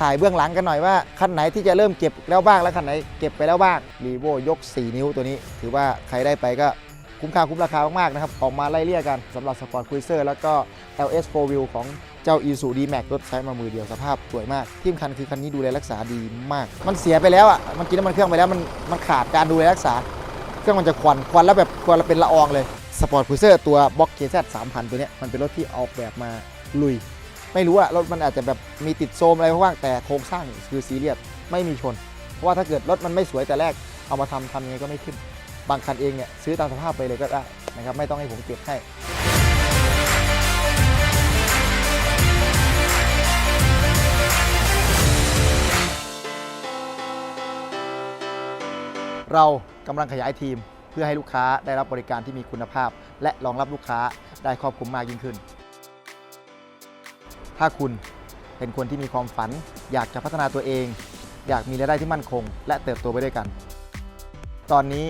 ถ่ายเบื้องหลังกันหน่อยว่าคันไหนที่จะเริ่มเก็บแล้วบ้างและคันไหนเก็บไปแล้วบ้างรีโวยก 4 นิ้วตัวนี้ ถือว่าใครได้ไปก็คุ้มค่าคุ้มราคามากๆนะครับออกมาไล่เลี่ยกันสำหรับสปอร์ตคุยเซอร์แล้วก็ LS 4 Wheel ของเจ้า i s u d m a x รถใช้มามือเดียวสภาพสวยมาก ที่สำคัญคือคันนี้ดูแลรักษาดีมาก มันเสียไปแล้วอะมันกินน้ำมันเครื่องไปแล้วมันมันขาดการดูแลรักษา เครื่องมันจะควันควันแล้วแบบควันแล้วเป็นละอองเลยสปอร์ตคุยเซอร์ตัวบ็อกเคซ3,000ตัวเนี้ยมันเป็นรถที่ออกแบบมาลุย ไม่รู้อะรถมันอาจจะแบบมีติดโซมอะไรบ้างแต่โครงสร้างคือซีเรียสไม่มีชน เพราะว่าถ้าเกิดรถมันไม่สวยแต่แรกเอามาทำทำยังไงก็ไม่ขึ้น บางคันเองเนี่ยซื้อตามสภาพไปเลยก็ได้นะครับไม่ต้องให้ผมเก็บให้เรากำลังขยายทีมเพื่อให้ลูกค้าได้รับบริการที่มีคุณภาพ และรองรับลูกค้าได้ครอบคลุมมากยิ่งขึ้น ถ้าคุณเป็นคนที่มีความฝัน อยากจะพัฒนาตัวเอง อยากมีรายได้ที่มั่นคง และเติบโตไปด้วยกัน ตอนนี้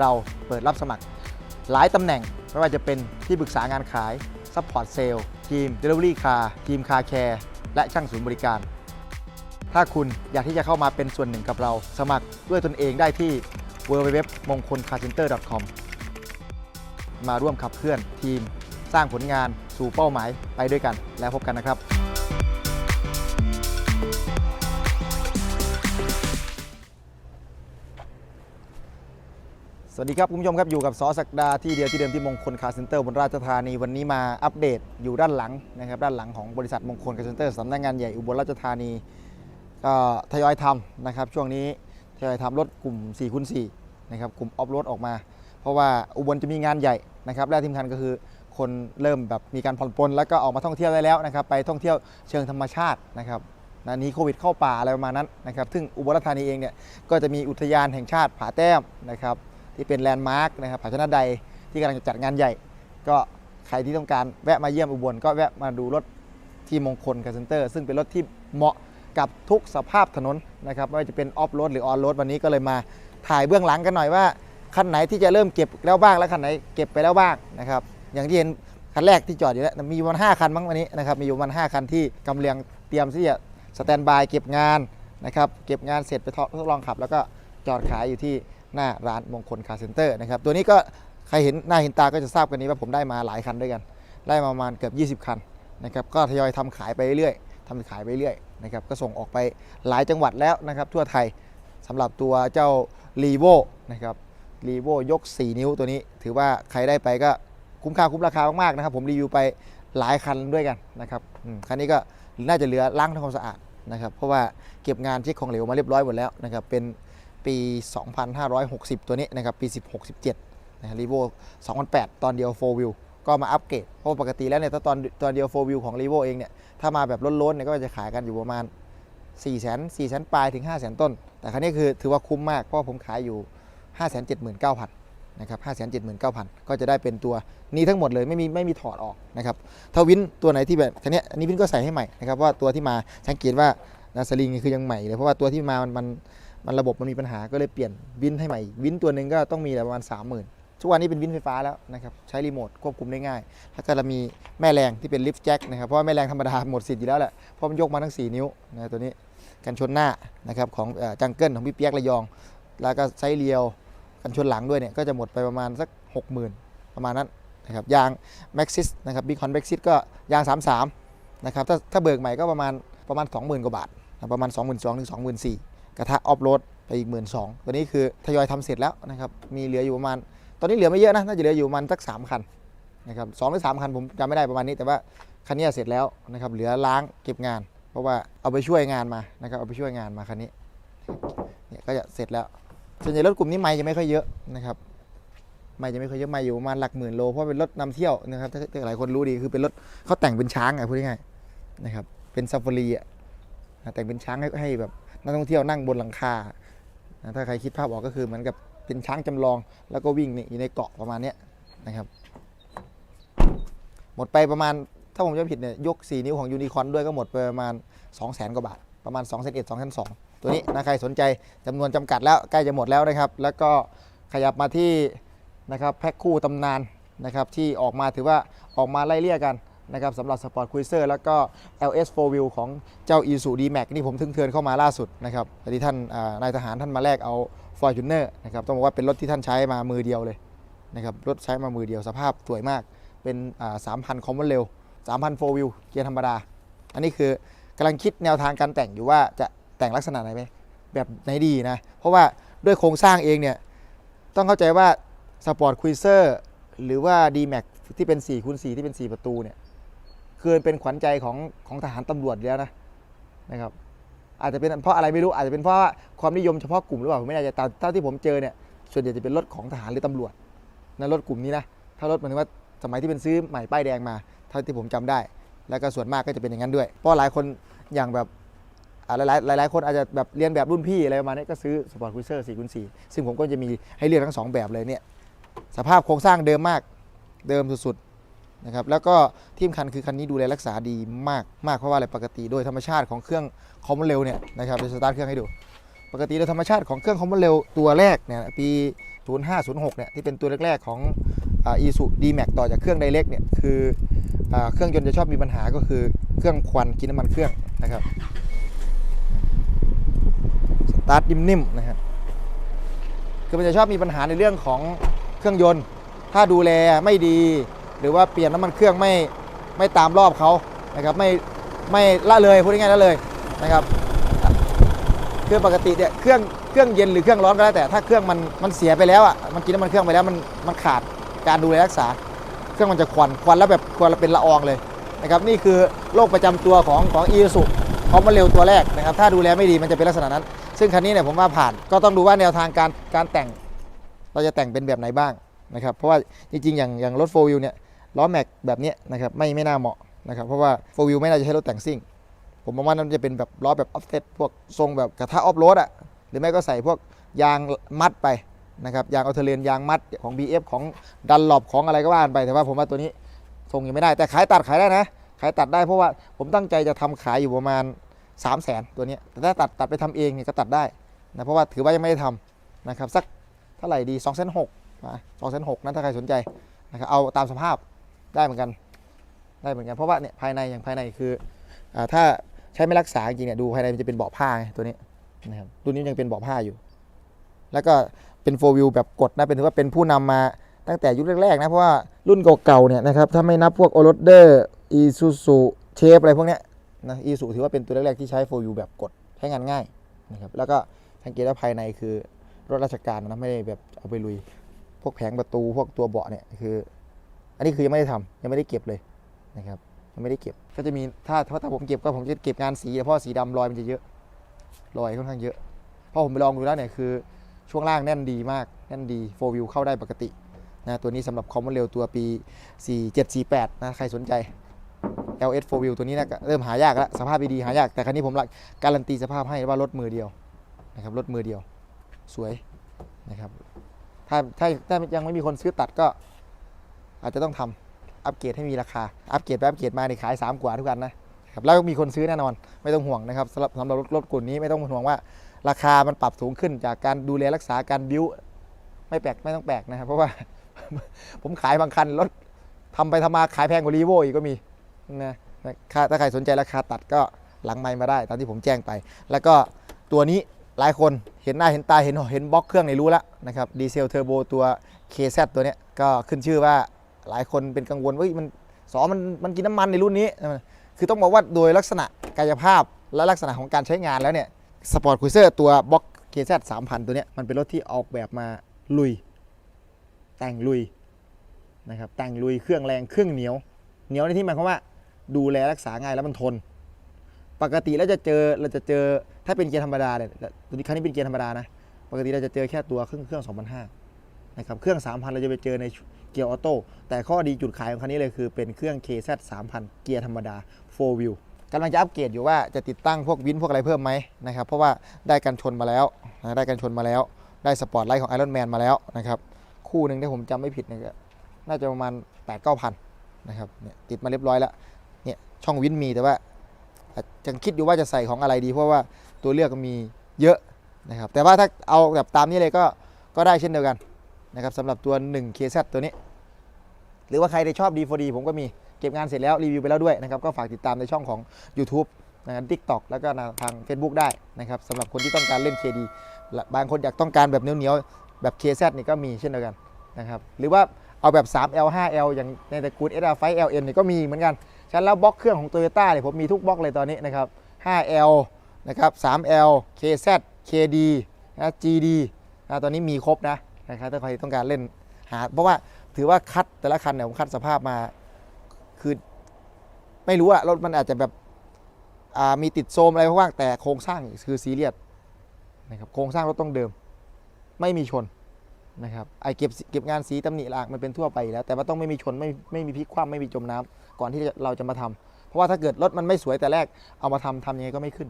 เราเปิดรับสมัคร หลายตำแหน่งไม่ว่าจะเป็นที่ปรึกษางานขายซัพพอร์ตเซลล์ทีม Delivery Car ทีม Car Care และช่างศูนย์บริการ ถ้าคุณอยากที่จะเข้ามาเป็นส่วนหนึ่งกับเรา สมัครด้วยตนเองได้ที่ www มงคล car center com มาร่วมขับเคลื่อนทีม สร้างผลงานสู่เป้าหมายไปด้วยกัน แล้วพบกันนะครับสวัสดีครับคุณผู้ชมครับอยู่กับซอสักดาที่เดียวที่เดิมที่มงคลคาร์เซ็นเตอร์บนราชธานีวันนี้มาอัปเดตอยู่ด้านหลังนะครับด้านหลังของบริษัทมงคลคาร์เซ็นเตอร์สำนักงานใหญ่อุบลราชธานีก็ทยอยทำนะครับช่วงนี้ทยอยทำรถกลุ่ม4คูณ4นะครับกลุ่มออฟโรดออกมา เพราะว่าอุบลจะมีงานใหญ่นะครับและที่สำคัญก็คือ คนเริ่มแบบมีการผ่อนปลนแล้วก็ออกมาท่องเที่ยวได้แล้วนะครับ ไปท่องเที่ยวเชิงธรรมชาตินะครับนะนี้โควิดเข้าป่าอะไรประมาณนั้นนะครับ ซึ่งอุบลราชธานีเองเนี่ยก็จะมีอุทยานแห่งชาติผาแต้มนะครับที่เป็นแลนด์มาร์คนะครับผาชนะใดที่กำลังจะจัดงานใหญ่ ก็ใครที่ต้องการแวะมาเยี่ยมอุบลก็แวะมาดูรถที่มงคลคาร์เซนเตอร์ซึ่งเป็นรถที่เหมาะกับทุกสภาพถนนนะครับไม่ว่าจะเป็นออฟโรดหรือออนโรดวันนี้ก็เลยมาถ่ายเบื้องหลังกันหน่อยว่าคันไหนที่จะเริ่มเก็บแล้วบ้างและคันไหนเก็บไปแล้วบ้างนะครับ อย่างที่เห็นคันแรกที่จอดอยู่แล้วมีประมาณห้าคันมั้งวันนี้นะครับมีอยู่ประมาณห้าคันที่กำลังเตรียมที่จะสแตนบายเก็บงานนะครับเก็บงานเสร็จไปทดลองขับ แล้วก็จอดขายอยู่ที่หน้าร้านมงคลคาร์เซ็นเตอร์นะครับตัวนี้ก็ใครเห็นหน้าเห็นตาก็จะทราบกันนี้ว่าผมได้มาหลายคันด้วยกัน ได้มาประมาณเกือบ 20 คันนะครับก็ทยอยทำขายไปเรื่อยๆทำขายไปเรื่อยนะครับก็ส่งออกไปหลายจังหวัดแล้วนะครับทั่วไทยสำหรับตัวเจ้ารีโวนะครับรีโวยก 4 นิ้วตัวนี้ ถือว่าใครได้ไปก็ คุ้มค่าคุ้มราคามากๆนะครับ ผมรีวิวไปหลายคันด้วยกันนะครับคันนี้ก็น่าจะเหลือล้างทำความสะอาดนะครับ เพราะว่าเก็บงานเช็คของเหลวมาเรียบร้อยหมดแล้วนะครับ เป็นปี 2560 ตัวนี้นะครับปี 16-17นะรีโว2008 ตอนเดียว4 wheel ก็มาอัปเกรดเพราะปกติแล้วเนี่ยถ้าตอนตอนเดียว4 wheel ของ r ีโวเองเนี่ยถ้ามาแบบล้นๆเนี่ยก็จะขายกันอยู่ประมาณ4 0 0 0 0 0 4 0 0 0ปลายถึง5 0 0 0 0 ต้น แต่ครั้นี้คือถือว่าคุ้มมาก เพราะผมขายอยู่ 5 7 9 0 0 0 นะครับ5 7 9 0 0 0ก็จะได้เป็นตัวนี้ทั้งหมดเลยไม่มีไม่มีถอดออกนะครับถ้าวินตัวไหนที่แบบคันนี้อันนี้วินก็ใส่ให้ใหม่นะครับว่าตัวที่มาสังเกตว่านาสลิงนี่คือยังใหม่เลยเพราะว่าตัวที่มามันมันมันระบบมันมีปัญหาก็เลยเปลี่ยนวินให้ใหม่ วินตัวหนึ่งก็ต้องมีประมาณ30,000ทุกวันนี้เป็นวินไฟฟ้าแล้วนะครับใช้รีโมทควบคุมได้ง่าย แล้วก็เรามีแม่แรงที่เป็นลิฟต์แจ็คนะครับเพราะว่าแม่แรงธรรมดาหมดสิทธิ์อยู่แล้วแหละเพราะมันยกมาทั้ง 4 นิ้วนะตัวนี้กันชนหน้านะครับของจังเกิลของพี่เปียกระยอง แล้วก็ไซเรียว กันชนหลังด้วยเนี่ยก็จะหมดไปประมาณสัก 60,000 ประมาณนั้นนะครับยาง Maxis นะครับบีคอน Maxxis ก็ยาง 33นะครับถ้าถ้าเบิกใหม่ก็ประมาณประมาณ 20,000 กว่าบาท ประมาณ 22,000ถึง24,000กระทะออฟโรดไปอีก 12,000ตัวนี้คือทยอยทำเสร็จแล้วนะครับมีเหลืออยู่ประมาณ ตอนนี้เหลือไม่เยอะนะน่าจะเหลืออยู่ประมาณสักสามคันนะครับสองหรือสามคันผมจำไม่ได้ประมาณนี้แต่ว่าคันนี้เสร็จแล้วนะครับเหลือล้างเก็บงาน เพราะว่าเอาไปช่วยงานมานะครับเอาไปช่วยงานมาคันนี้เนี่ยก็จะเสร็จแล้ว ส่วนใหญ่รถกลุ่มนี้ไม่จะไม่ค่อยเยอะนะครับไม่จะไม่ค่อยเยอะไม่อยู่ประมาณหลักหมื่นโลเพราะเป็นรถนำเที่ยวนะครับถ้าหลายคนรู้ดีคือเป็นรถเขาแต่งเป็นช้างอะพูดง่ายๆนะครับเป็นซาฟารีอะแต่งเป็นช้างให้ให้แบบนักท่องเที่ยวนั่งบนหลังคาถ้าใครคิดภาพออกก็คือเหมือนกับเป็นช้างจำลอง แล้วก็วิ่งนี่อยู่ในเกาะประมาณนี้นะครับ หมดไปประมาณถ้าผมจำผิดเนี่ยยก 4 นิ้วของยูนิคอนด้วยก็หมดไปประมาณ 2 0 0 0 0 0กว่าบาท ประมาณ 2 1 0 0 0 2 2 0 0 ตัวนี้นะใครสนใจจำนวนจำกัดแล้วใกล้จะหมดแล้วนะครับ แล้วก็ขยับมาที่นะครับแพ็คคู่ตำนานนะครับที่ออกมาถือว่าออกมาไล่เลี่ยกันนะครับสำหรับ Sport Cruiser แล้วก็ LS 4 Wheel ของเจ้า Isuzu D-Max นี่ผมทึงเทิร์นเข้ามาล่าสุดนะครับแต่ที่ท่านนายทหารท่านมาแลกเอา Fortuner นะครับต้องบอกว่าเป็นรถที่ท่านใช้มามือเดียวเลยนะครับรถใช้มามือเดียวสภาพสวยมากเป็นอ่า3,000 Common Rail 3,000 4 Wheel เกียร์ธรรมดา อันนี้คือกำลังคิดแนวทางการแต่งอยู่ว่าจะ แต่งลักษณะไหนไหมแบบไหนดีนะ เพราะว่าด้วยโครงสร้างเองเนี่ย ต้องเข้าใจว่า Sport Cruiser หรือว่า D-Max ที่เป็น4คูณ4ที่เป็น 4 ประตูเนี่ยคือเป็นขวัญใจของของทหารตำรวจแล้วนะนะครับ อาจจะเป็นเพราะอะไรไม่รู้อาจจะเป็นเพราะว่าความนิยมเฉพาะกลุ่มหรือเปล่าผมไม่แน่ใจแต่เท่าที่ผมเจอเนี่ยส่วนใหญ่จะเป็นรถของทหารหรือตำรวจในะรถกลุ่มนี้นะถ้ารถหมายถึงว่าสมัยที่เป็นซื้อใหม่ป้ายแดงมาเท่าที่ผมจำได้ แล้วก็ส่วนมากก็จะเป็นอย่างนั้นด้วย เพราะหลายคนอย่างแบบ หลายหลายคนอาจจะแบบเรียนแบบรุ่นพี่อะไรประมาณนี้ก็ซื้อ Sport Cruiser 4คูณ4ซึ่งผมก็จะมีให้เลือกทั้งสองแบบเลยเนี่ยสภาพโครงสร้างเดิมมากเดิมสุดๆนะครับแล้วก็ที่สำคัญคือคันนี้ดูแลรักษาดีมากมากเพราะว่าอะไรปกติโดยธรรมชาติของเครื่องคอมมอนเร็วเนี่ยนะครับเดี๋ยวสตาร์ทเครื่องให้ดูปกติโดยธรรมชาติของเครื่องคอมมอนเร็วตัวแรกเนี่ยปี 0506เนี่ยที่เป็นตัวแรกๆของอีซูดีแม็กต่อจากเครื่องไดเรกเนี่ยคืออเครื่องยนต์จะชอบมีปัญหาก็คือเครื่องควันกินน้ำมันเครื่องนะครับ ตาร์ทนิ่มๆนะครับคือมันจะชอบมีปัญหาในเรื่องของเครื่องยนต์ ถ้าดูแลไม่ดี หรือว่าเปลี่ยนน้ำมันเครื่องไม่ไม่ตามรอบเขานะครับไม่ไม่ละเลยพูดง่ายๆละเลยนะครับคือปกติเนี่ยเครื่องเครื่องเย็นหรือเครื่องร้อนก็แล้วแต่ถ้าเครื่องมันมันเสียไปแล้วอะมันกินน้ำมันเครื่องไปแล้วมันมันขาดการดูแลรักษา เครื่องมันจะควันควันแล้วแบบควันแล้วเป็นละอองเลยนะครับนี่คือโรคประจำตัวของของอีสุ เขามาเร็วตัวแรกนะครับถ้าดูแลไม่ดีมันจะเป็นลักษณะนั้น ซึ่งคันนี้เนี่ยผมว่าผ่านก็ต้องดูว่าแนวทางการการแต่ง เราจะแต่งเป็นแบบไหนบ้างนะครับเพราะว่าจริงๆอย่างอย่างรถโฟวิวเนี่ยล้อแม็กแบบนี้นะครับไม่ไม่น่าเหมาะนะครับเพราะว่าโฟวิวไม่น่าจะใช้รถแต่งซิ่ง ผมมองว่ามันจะเป็นแบบล้อแบบออฟเซตพวกทรงแบบกระทะออฟโรดอะหรือไม่ก็ใส่พวกยางมัดไปนะครับยางอัลเทอร์เรนยางมัดของ BF ของดันหลบของอะไรก็ว่านไป แต่ว่าผมว่าตัวนี้ทรงยังไม่ได้ แต่ขายตัดขายได้นะ ขายตัดได้เพราะว่าผมตั้งใจจะทำขายอยู่ประมาณ 3 0 0แสนตัวนี้แต่ถ้าตัดตัดไปทำเองเนี่ยก็ตัดได้นะเพราะว่าถือว่ายังไม่ได้ทำนะครับสักเท่าไหร่ดี2องแสนหกสองแสนหกนะถ้าใครสนใจนะครับเอาตามสภาพได้เหมือนกันได้เหมือนกันเพราะว่าเนี่ยภายในอย่างภายในคืออถ้าใช้ไม่รักษาจริงเนี่ยดูภายในมันจะเป็นเบาะผ้าไงตัวนี้นะครับตัวนี้ยังเป็นเบาะผ้าอยู่ แล้วก็เป็นโฟวิวแบบกดนะเป็นถือว่าเป็นผู้นำมาตั้งแต่ยุคแรกๆนะเพราะว่ารุ่นเก่าๆเนี่ยนะครับถ้าไม่นับพวกโอรสเดอร์อีซูซูเชฟอะไรพวกเนี้ย นะอีซูถือว่าเป็นตัวแรกๆที่ใช้โฟวิวแบบกดใช้งานง่ายนะครับแล้วก็สังเกตว่าภายในคือรถราชการนะไม่ได้แบบเอาไปลุย พวกแผงประตูพวกตัวเบาะเนี่ยคือ อันนี้คือยังไม่ได้ทำยังไม่ได้เก็บเลยนะครับยังไม่ได้เก็บ ก็จะมีถ้าถ้าถ้าผมเก็บก็ผมจะเก็บงานสีเพราะสีดำรอยมันจะเยอะรอยค่อนข้างเยอะเพราะผมไปลองดูแล้วเนี่ยคือช่วงล่างแน่นดีมากแน่นดีโฟวิวเข้าได้ปกตินะตัวนี้สำหรับคอมมอนเรลตัวปี 4748นะใครสนใจ LS 4 wheel ตัวนี้นะเริ่มหายากแล้วสภาพดีๆหายาก แต่คันนี้ผมการันตีสภาพให้ว่ารถมือเดียวนะครับรถมือเดียวสวยนะครับถ้าถ้าถ้ายังไม่มีคนซื้อตัดก็ อาจจะต้องทำอัปเกรดให้มีราคา อัปเกรดไปอัปเกรดมาในขาย 3 กว่าทุกคันนะครับแล้วมีคนซื้อแน่นอน ไม่ต้องห่วงนะครับสำหรับสำหรับรถรถกลุ่มนี้ไม่ต้องห่วงว่า ราคามันปรับสูงขึ้นจากการดูแลรักษาการบิ้วไม่แปลกไม่ต้องแปลกนะครับ เพราะว่า ผมขายบางคันรถทำไปทำมาขายแพงกว่ารีโวอีกก็มี นะถ้าใครสนใจราคาตัดก็หลังไมค์มาได้ตามที่ผมแจ้งไป แล้วก็ตัวนี้หลายคนเห็นหน้าเห็นตาเห็นเห็นบล็อกเครื่องในรู้แล้วนะครับดีเซลเทอร์โบตัว KZ ตัวเนี้ยก็ขึ้นชื่อว่าหลายคนเป็นกังวลว่ามันสอมันมันกินน้ำมันในรุ่นนี้ คือต้องบอกว่าโดยลักษณะกายภาพและลักษณะของการใช้งานแล้วเนี่ยสปอร์ตคุยเซอร์ตัวบล็อก KZ 3000ตัวเนี้ยมันเป็นรถที่ออกแบบมาลุย แต่งลุยนะครับแต่งลุยเครื่องแรงเครื่องเหนียว เหนียวในที่หมายความว่า ดูแลรักษาง่ายแล้วมันทน ปกติแล้วจะเจอเราจะเจอถ้าเป็นเกียร์ธรรมดาเนี่ยตัวนี้คันนี้เป็นเกียร์ธรรมดานะปกติเราจะเจอแค่ตัวเครื่องเครื่อง2,500นะครับเครื่อง 3,000 เราจะไปเจอในเกียร์ออโต้แต่ข้อดีจุดขายของคันนี้เลยคือเป็นเครื่อง KZ 3,000 เกียร์ธรรมดา4 wheel กำลังจะอัปเกรดอยู่ว่าจะติดตั้งพวกวินพวกอะไรเพิ่มไหมนะครับเพราะว่าได้กันชนมาแล้วนะได้กันชนมาแล้ว ได้สปอร์ตไลท์ของ Iron Man มาแล้วนะครับคู่หนึ่งถ้าผมจำไม่ผิดเนี่ยน่าจะประมาณ8 9 0 0 0นะครับเนี่ยติดมาเรียบร้อยแล้ว เนี่ยช่องวินมีแต่ว่ายังคิดอยู่ว่าจะใส่ของอะไรดี เพราะว่าตัวเลือกก็มีเยอะนะครับแต่ว่าถ้าเอาแบบตามนี้เลยก็ก็ได้เช่นเดียวกันนะครับสำหรับตัว 1 KZ ตัวนี้ หรือว่าใครที่ชอบ D4D ผมก็มีเก็บงานเสร็จแล้วรีวิวไปแล้วด้วยนะครับก็ฝากติดตามในช่องของ YouTube นะครับทิกตอกแล้วก็ทาง Facebook ได้นะครับสำหรับคนที่ต้องการเล่น KD บางคนอยากต้องการแบบเหนียวๆแบบ KZ นี่ก็มีเช่นเดียวกันนะครับหรือว่าเอาแบบ 3L 5L อย่างในตระกูล SR 5 LN นี่ก็มีเหมือนกัน ฉะนันแล้วบล็อกเครื่องของ Toyota เนี่ยผมมีทุกบล็อกเลยตอนนี้นะครับ 5L นะครับ 3L KZ KD นะ GD นะตอนนี้มีครบนะนะครับถ้าใครต้องการเล่นหา เพราะว่าถือว่าคัดแต่ละคันเนี่ยผมคัดสภาพมา คือไม่รู้อะรถมันอาจจะแบบอ่ามีติดโซมอะไรบ้างแต่โครงสร้างคือซีเรียสนะครับโครงสร้างรถต้องเดิม ไม่มีชน นะครับไอเก็บเก็บงานสีตำหนิลากมันเป็นทั่วไปแล้ว แต่ว่าต้องไม่มีชนไม่ไม่มีพลิกคว่ำไม่มีจมน้ำก่อนที่เราจะมาทำเพราะว่าถ้าเกิดรถมันไม่สวยแต่แรกเอามาทำทำยังไงก็ไม่ขึ้น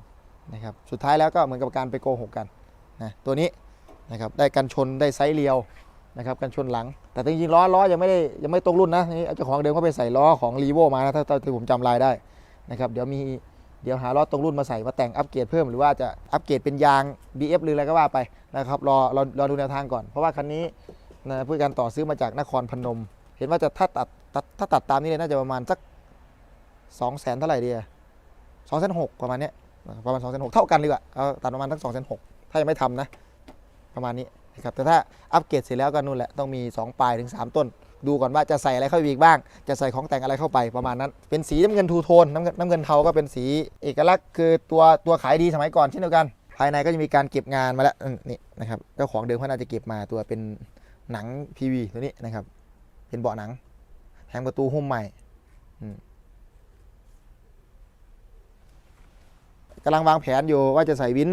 นะครับสุดท้ายแล้วก็เหมือนกับการไปโกหกกันนะตัวนี้นะครับได้กันชนได้ไซส์เรียวนะครับกันชนหลัง แต่จริงๆล้อล้อยังไม่ได้ยังไม่ตรงรุ่นนะนี่เจ้าของเดิมเขาไปใส่ล้อของรีโวมานะถ้าถ้าถ้าผมจำลายได้นะครับเดี๋ยวมี เดี๋ยวหาล้อตรงรุ่นมาใส่มาแต่งอัปเกรดเพิ่มหรือว่าจะอัปเกรดเป็นยาง BF หรืออะไรก็ว่าไปนะครับรอรอรอดูแนวทางก่อนเพราะว่าคันนี้นะผู้การต่อซื้อมาจากนครพนม เห็นว่าจะถ้าตัดถ้าตัดตามนี้เลยน่าจะประมาณสักสองแสนเท่าไหร่เดียสองแสนหกประมาณเนี้ยประมาณสองแสนหกเท่ากันดีกว่าเอาตัดประมาณทั้งสองแสนหกถ้ายังไม่ทำนะ ประมาณนี้นะครับแต่ถ้าอัปเกรดเสร็จแล้วก็นู่นแหละต้องมี 2 ปลายถึง 3 ต้น ดูก่อนว่าจะใส่อะไรเข้าไปอีกบ้าง จะใส่ของแต่งอะไรเข้าไปประมาณนั้น เป็นสีน้ำเงินทูโทนน้ำเงินน้ำเงินเทาก็เป็นสีเอกลักษณ์คือตัวตัวขายดีสมัยก่อนเช่นเดียวกัน ภายในก็จะมีการเก็บงานมาแล้วนี่นะครับเจ้าของเดิมเขาน่าจะเก็บมาตัวเป็นหนัง PV ตัวนี้นะครับเป็นเบาะหนังแถมประตูหุ้มใหม่กำลังวางแผนอยู่ว่าจะใส่วิน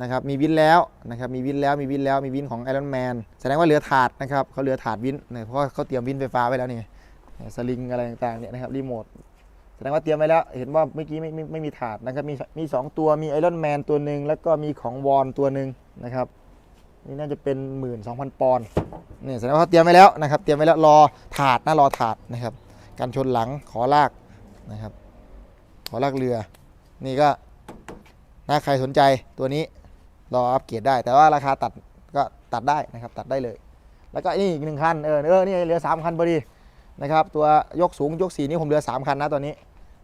นะครับมีวินแล้วนะครับมีวินแล้วมีวินแล้วมีวินของไอรอนแมนแสดงว่าเหลือถาดนะครับเขาเหลือถาดวินเนี่ยเพราะว่าเขาเตรียมวินไฟฟ้าไว้แล้วนี่สลิงอะไรต่างๆเนี่ยนะครับรีโมทแสดงว่าเตรียมไว้แล้วเห็นว่าเมื่อกี้ไม่ไม่ไม่มีถาดนะครับมีมีสองตัวมีไอรอนแมนตัวหนึ่งแล้วก็มีของวอนตัวหนึ่งนะครับนี่น่าจะเป็นหมื่นสองพันปอนด์นี่แสดงว่าเขาเตรียมไว้แล้วนะครับเตรียมไว้แล้วรอถาดนะรอถาดนะครับการชนหลังขอลากนะครับขอลากเรือ นี่ก็ถ้าใครสนใจตัวนี้ รออัปเกรดได้ แต่ว่าราคาตัดก็ตัดได้นะครับตัดได้เลย แล้วก็นี่อีกหนึ่งคันเออเออนี่เหลือ 3 คันพอดีนะครับ ตัวยกสูงยกสีนี่ผมเหลือ 3 คันนะตอนนี้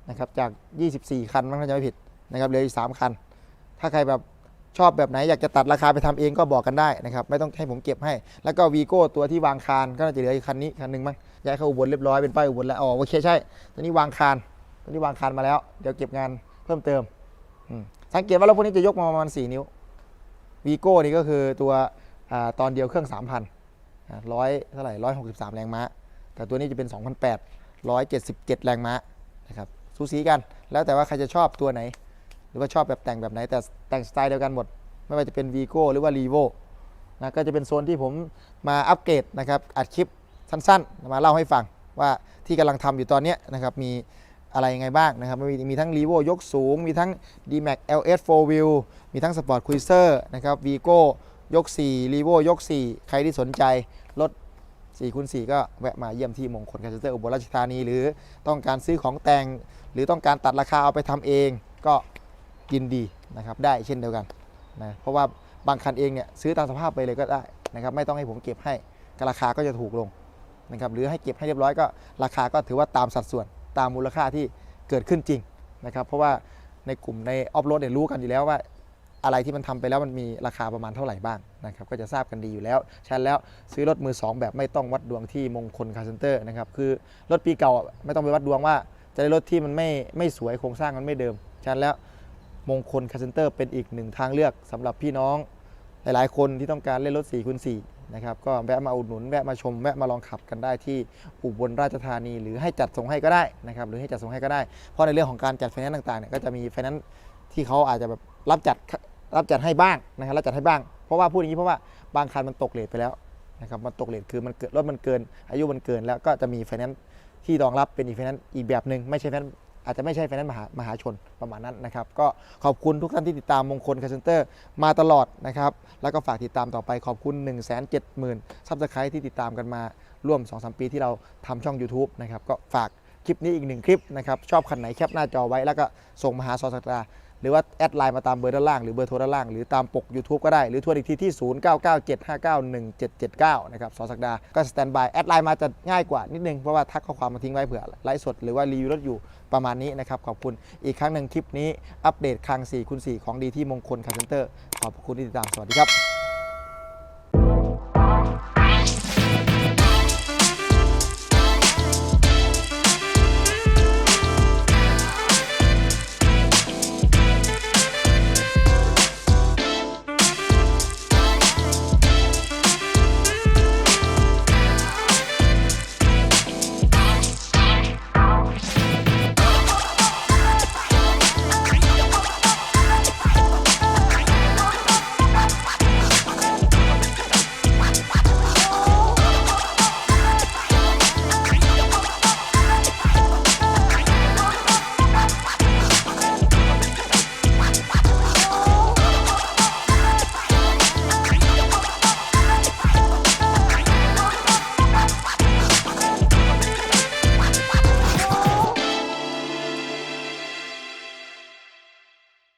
นะครับจาก 24 คันมั้งถ้าจะไม่ผิดนะครับเหลืออีก3คัน ถ้าใครแบบชอบแบบไหนอยากจะตัดราคาไปทำเองก็บอกกันได้นะครับไม่ต้องให้ผมเก็บให้ แล้วก็วีโก้ตัวที่วางคานก็น่าจะเหลืออีกคันนี้คันหนึ่งมั้งย้ายเข้าอุบลเรียบร้อยเป็นป้ายอุบลแล้วอ๋อโอเคใช่ตัวนี้วางคานตัวนี้วางคานมาแล้ว เดี๋ยวเก็บงานเพิ่มเติมอืมสังเกตว่ารถพวกนี้จะยกมาประมาณ4นิ้ว วีโก้นี่ก็คือตัวอตอนเดียวเครื่อง 3,000ร้อยเท่าไหร่ร้อยหกสิบสามแรงม้า แต่ตัวนี้จะเป็น2,800 177 แรงม้านะครับสูสีกัน แล้วแต่ว่าใครจะชอบตัวไหน หรือว่าชอบแบบแต่งแบบไหน แต่แต่งสไตล์เดียวกันหมด ไม่ว่าจะเป็นวีโก้หรือว่ารีโวนะก็จะเป็นโซนที่ผมมาอัปเกรดนะครับอัดคลิปสั้นๆ มาเล่าให้ฟังว่าที่กำลังทำอยู่ตอนนี้นะครับมี อะไรยังไงบ้างนะครับมีมีทั้ง r ีโวยกสูง มีทั้ง D-Max LS 4 Wheel มีทั้ง Sport Cruiser นะครับ Vigo ยก4 r ีโวยก 4 ใครที่สนใจรถ4คูณ4ก็แวะมาเยี่ยมที่มงคลคารเซ็นเตอร์อุบลราชธานี หรือต้องการซื้อของแต่ง หรือต้องการตัดราคาเอาไปทำเองก็ยินดีนะครับได้เช่นเดียวกันนะเพราะว่าบางคันเองเนี่ยซื้อตามสภาพไปเลยก็ได้นะครับไม่ต้องให้ผมเก็บให้ราคาก็จะถูกลงนะครับหรือให้เก็บให้เรียบร้อยก็ราคาก็ถือว่าตามสัดส่วน ตามมูลค่าที่เกิดขึ้นจริงนะครับเพราะว่าในกลุ่มในออฟโรดเนี่ยรู้กันอยู่แล้วว่า อะไรที่มันทำไปแล้วมันมีราคาประมาณเท่าไหร่บ้างนะครับก็จะทราบกันดีอยู่แล้วฉะนันแล้วซื้อรถมือ 2 แบบไม่ต้องวัดดวงที่มงคลคาร์เซนเตอร์นะครับคือรถปีเก่าไม่ต้องไปวัดดวงว่า จะได้รถที่มันไม่ไม่สวยโครงสร้างมันไม่เดิมฉะนันแล้วมงคลคาร์เซนเตอร์เป็นอีกหนึ่งทางเลือกสำหรับพี่น้องหลายๆ คนที่ต้องการเล่นรถ4คูณ4 นะครับ ก็แวะมาอุดหนุนแวะมาชมแวะมาลองขับกันได้ที่อุบลราชธานี หรือให้จัดส่งให้ก็ได้นะครับหรือให้จัดส่งให้ก็ได้ เพราะในเรื่องของการจัดไฟแนนซ์ต่างๆเนี่ยก็จะมีไฟแนนซ์ที่เขาอาจจะแบบรับจัดรับจัดให้บ้างนะครับรับจัดให้บ้างเพราะว่าพูดอย่างนี้เพราะว่าบางคันมันตกเลทไปแล้วนะครับมันตกเลทคือมันเกิดรถมันเกิน อายุมันเกินแล้วก็จะมีไฟแนนซ์ที่รองรับเป็นอีกไฟแนนซ์อีกแบบหนึ่งไม่ใช่ไฟแนนซ์ อาจจะไม่ใช่ไฟแนนซ์มหามหาชนประมาณนั้นนะครับ ก็ขอบคุณทุกท่านที่ติดตามมงคลคาเซนเตอร์มาตลอดนะครับ แล้วก็ฝากติดตามต่อไปขอบคุณ 1 7 0 0 0 0ซับสไครต์ที่ติดตามกันมาร่วม 2-3 ปีที่เราทำช่อง YouTube นะครับก็ฝากคลิปนี้อีกหนึ่งคลิปนะครับชอบคันไหนแคปหน้าจอไว้แล้วก็ส่งมาหาซอสักดา หรือว่าแอดไลน์มาตามเบอร์ด้านล่างหรือเบอร์โทรด้านล่างหรือตามปก YouTube ก็ได้ หรือทวนอีกทีที่ 0997591779 นะครับสอสักดา ก็สแตนบายแอดไลน์มาจะง่ายกว่านิดนึง เพราะว่าทักข้อความมาทิ้งไว้เผื่อไลฟ์สดหรือว่ารีวิวรถอยู่ประมาณนี้นะครับ ขอบคุณอีกครั้งหนึ่งคลิปนี้อัปเดตคลัง4คูณ4ของดีที่มงคลคาร์เซนเตอร์ขอบคุณที่ติดตามสวัสดีครับ